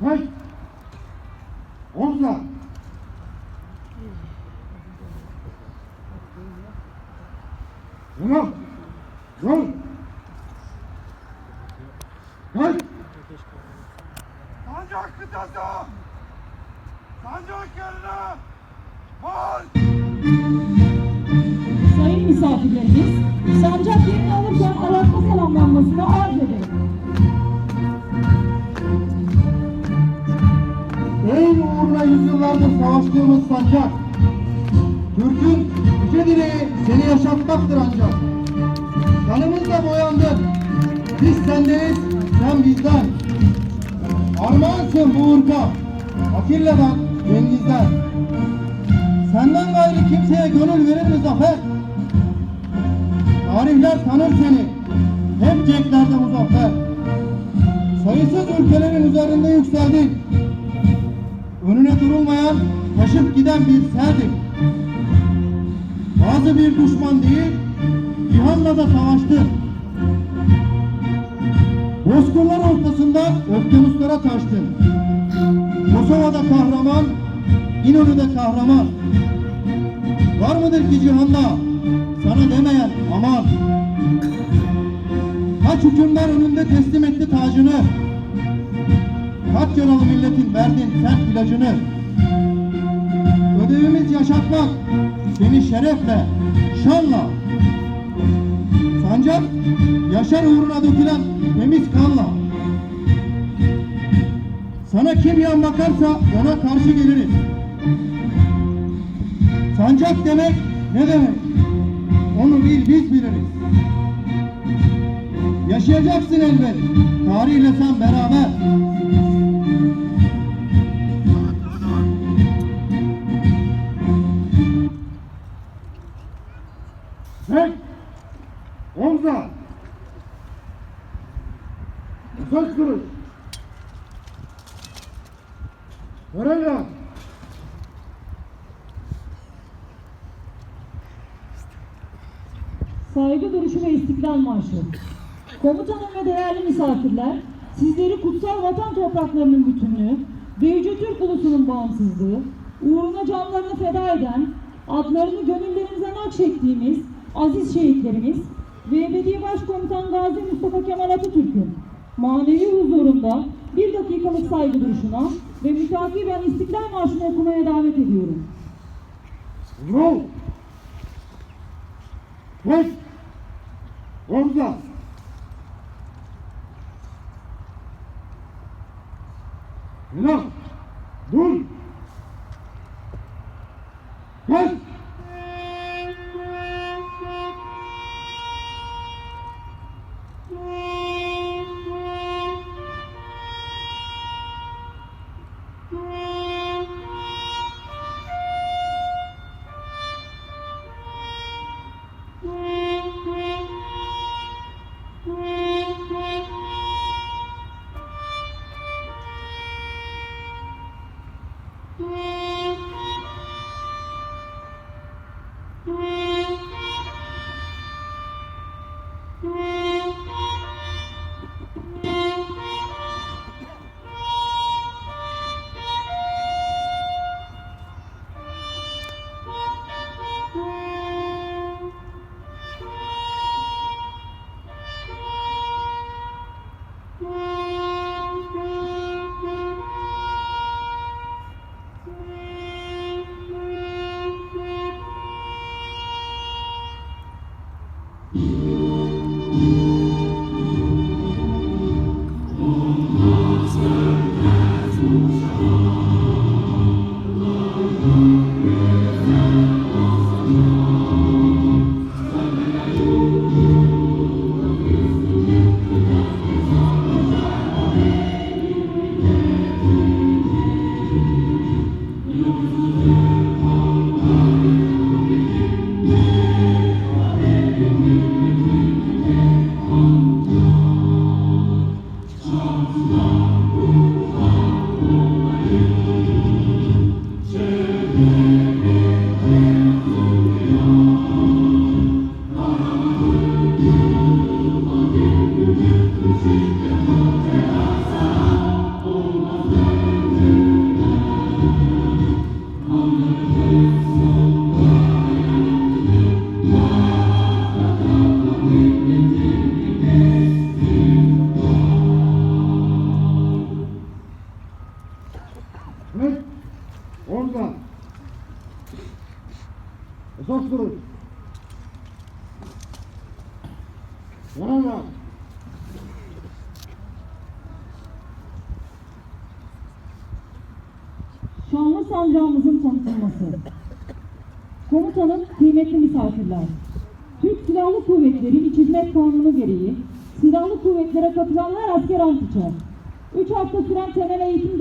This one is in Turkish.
Kaç. Omza. Tamam. Yol. Kaç. Sancak kıtası! Sancak yerine! Marş! Sayın misafirlerimiz, sancak yerini alırken Arapça selamlanmasını arz ederim. Yüzyıllardır savaştığımız sancak. Türk'ün yüce dileği seni yaşatmaktır ancak. Kanımızla boyandın. Biz sendeyiz, sen bizden. Armağansın bu ırka. Atilla'dan, Cengiz'den. Senden gayrı kimseye gönül verir mi zafer? Tarihler tanır seni. Hep cenklerde muzaffer. Sayısız ülkelerin üzerinde yükseldin. Önüne durulmayan, taşıp giden bir serdik. Bazı bir düşman değil, cihanla da savaştı. Bozkırlar ortasından okyanuslara taştın. Kosova'da kahraman, İnönü'de kahraman. Var mıdır ki cihanda sana demeyen aman. Kaç hükümler önünde teslim etti tacını. Kaç yaralı milletin verdin sen ilacını. Ödevimiz yaşatmak, seni şerefle, şanla. Sancak, yaşar uğruna dökülen temiz kanla. Sana kim yan bakarsa ona karşı geliriz. Sancak demek ne demek? Onu bil biz biliriz. Yaşayacaksın elbet. Tarihle sen beraber. Omza. Uzak duruş. Görev Saygı duruşu ve istiklal marşı. Komutanım ve değerli misafirler, sizleri kutsal vatan topraklarının bütünlüğü ve Türk ulusunun bağımsızlığı, uğruna canlarını feda eden, adlarını gönüllerimizden akşettiğimiz aziz şehitlerimiz ve Ebedi Başkomutan Gazi Mustafa Kemal Atatürk'ün manevi huzurunda bir dakikalık saygı duruşuna ve mütakiben istiklal marşını okumaya davet ediyorum. Rol. Tek. Omza. Helal. Dur. Yeah. Música dost durur. Yalan var. Şanlı sancağımızın tanıtılması. Komutanım, kıymetli misafirler. Türk Silahlı Kuvvetleri İç Hizmet Kanunu gereği silahlı kuvvetlere katılan her asker ant içer. Üç hafta süren temel eğitim